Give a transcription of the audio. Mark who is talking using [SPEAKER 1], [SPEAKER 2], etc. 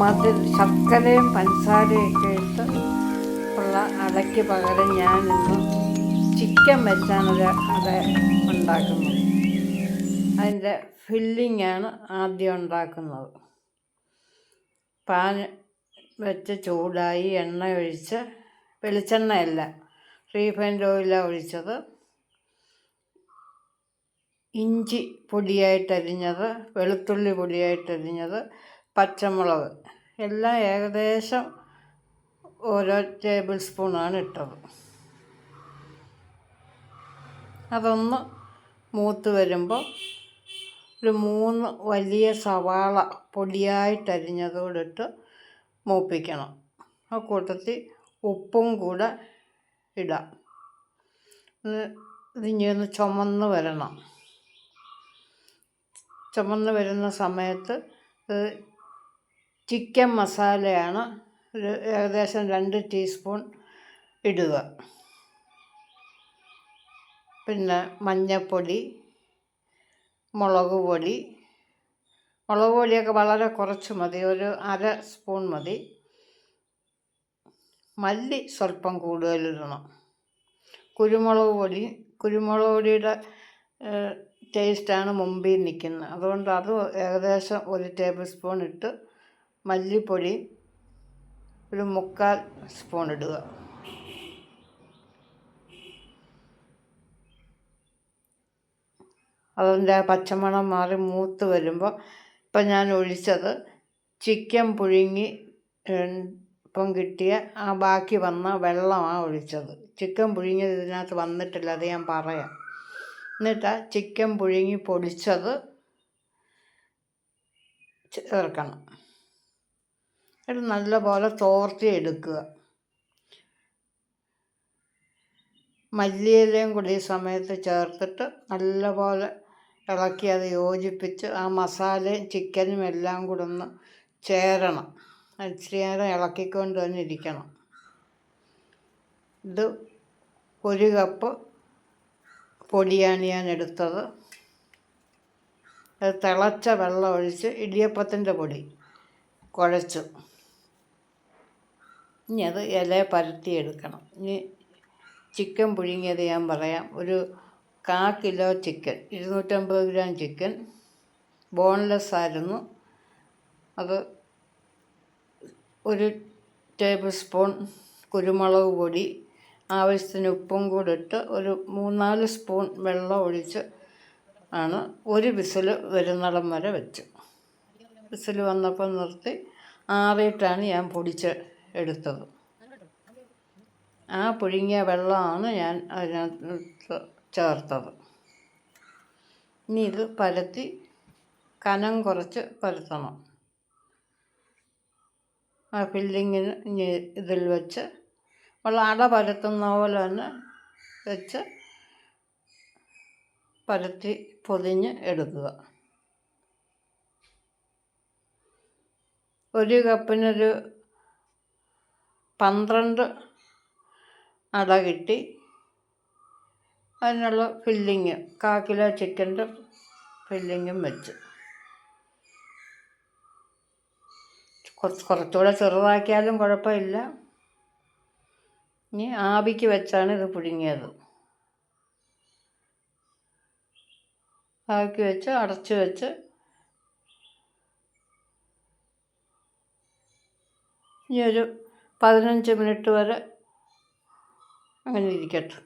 [SPEAKER 1] മധുര ശർക്കരയും പഞ്ചസാരയൊക്കെ ഇട്ട് ഉള്ള അടയ്ക്ക് പകരം ഞാനിന്ന് ചിക്കൻ വെച്ചാണ് ഒരു അട ഉണ്ടാക്കുന്നത്. അതിന്റെ ഫില്ലിങ്ങാണ് ആദ്യം ഉണ്ടാക്കുന്നത്. പാൻ വെച്ച് ചൂടായി എണ്ണ ഒഴിച്ച് വെളിച്ചെണ്ണയല്ല റീഫൈൻഡ് ഓയിലാണ് ഒഴിച്ചത്. ഇഞ്ചി പൊടിയായിട്ടരിഞ്ഞത് വെളുത്തുള്ളി പൊടിയായിട്ടരിഞ്ഞത് പച്ചമുളക്. എല്ലാം ഏകദേശം ഓരോ ടേബിൾ സ്പൂണാണ് ഇട്ടത്. അതൊന്ന് മൂത്ത് വരുമ്പോൾ ഒരു മൂന്ന് വലിയ സവാള പൊടിയായിട്ടരിഞ്ഞതുകൂടെ ഇട്ട് മൂപ്പിക്കണം. ആ കൂട്ടത്തിൽ ഉപ്പും കൂടെ ഇടാം. ഇതിഞ്ഞൊന്ന് ചുമന്ന് വരണം. ചുമന്ന് വരുന്ന സമയത്ത് ചിക്കൻ മസാലയാണ് ഒരു ഏകദേശം രണ്ട് ടീസ്പൂൺ ഇടുക. പിന്നെ മഞ്ഞൾപ്പൊടി മുളക് പൊടി മുളക് പൊടിയൊക്കെ വളരെ കുറച്ച് മതി ഒരു അര സ്പൂൺ മതി. മല്ലി സ്വല്പം കൂടുതലിടണം കുരുമുളക് പൊടി കുരുമുളക് പൊടിയുടെ ടേസ്റ്റാണ് മുമ്പിൽ നിൽക്കുന്നത്. അതുകൊണ്ട് അത് ഏകദേശം ഒരു ടേബിൾ സ്പൂൺ ഇട്ട് മല്ലിപ്പൊടി ഒരു മുക്കാൽ സ്പൂൺ ഇടുക. അതിന്റെ പച്ചമണം മാറി മൂത്ത് വരുമ്പോൾ ഇപ്പം ഞാൻ ഒഴിച്ചത് ചിക്കൻ പുഴുങ്ങി ഇപ്പം കിട്ടിയ ആ ബാക്കി വന്ന വെള്ളമാണ് ഒഴിച്ചത്. ചിക്കൻ പുഴുങ്ങിയത് ഇതിനകത്ത് വന്നിട്ടില്ല അത് ഞാൻ പറയാം. എന്നിട്ട് ചിക്കൻ പുഴുങ്ങി പൊടിച്ചത് ചേർക്കണം. ഇത് നല്ലപോലെ തോർത്തി എടുക്കുക മല്ലിയിലയും കൂടി ഈ സമയത്ത് ചേർത്തിട്ട് നല്ലപോലെ ഇളക്കി അത് യോജിപ്പിച്ച് ആ മസാലയും ചിക്കനും എല്ലാം കൂടെ ഒന്ന് ചേരണം. ഇച്ചിരി നേരം ഇളക്കിക്കൊണ്ട് തന്നെ ഇരിക്കണം. ഇത് ഒരു കപ്പ് പൊടിയാണ് ഞാൻ എടുത്തത്. അത് തിളച്ച വെള്ളം ഒഴിച്ച് ഇടിയപ്പത്തിന്റെ പൊടി കുഴച്ചു. ഇനി അത് ഇല പരത്തി എടുക്കണം ഇനി ചിക്കൻ പുഴുങ്ങിയത് ഞാൻ പറയാം. ഒരു കാ കിലോ ചിക്കൻ ഇരുന്നൂറ്റമ്പത് ഗ്രാം ചിക്കൻ ബോൺലെസ് ആയിരുന്നു. അത് ഒരു ടേബിൾ സ്പൂൺ കുരുമുളക് പൊടി ആവശ്യത്തിന് ഉപ്പും കൂടെ ഇട്ട് ഒരു മൂന്നാൽ സ്പൂൺ വെള്ളം ഒഴിച്ച് ആണ് ഒരു വിസിൽ വരുന്നിടം വരെ വെച്ചു. വിസിൽ വന്നപ്പോൾ നിർത്തി ആറിയിട്ടാണ് ഞാൻ പൊടിച്ച് എടുത്തത്. ആ പുഴുങ്ങിയ വെള്ളമാണ് ഞാൻ അതിനകത്ത് ചേർത്തത്. ഇനി ഇത് പരത്തി കനം കുറച്ച് പരത്തണം. ആ ഫില്ലിങ്ങിന് ഇനി ഇതിൽ വെച്ച് ഉള്ള അട പരത്തുന്ന പോലെ തന്നെ വെച്ച് പരത്തി പൊതിഞ്ഞ് എടുക്കുക. ഒരു കപ്പിനൊരു പന്ത്രണ്ട് അട കിട്ടി. അതിനുള്ള ഫില്ലിങ് കാ കിലോ ചിക്കന്റെ ഫില്ലിങ്ങും വെച്ച്. കുറച്ച് കുറച്ചുകൂടെ ചെറുതാക്കിയാലും കുഴപ്പമില്ല. ഇനി ആവിക്ക് വെച്ചാണ് ഇത് പുഴുങ്ങിയത്. ആവിക്ക് വെച്ച് അടച്ചു വെച്ച് ഇനി ഒരു പതിനഞ്ച് മിനിറ്റ് വരെ അങ്ങനെ ഇരിക്കട്ടെ.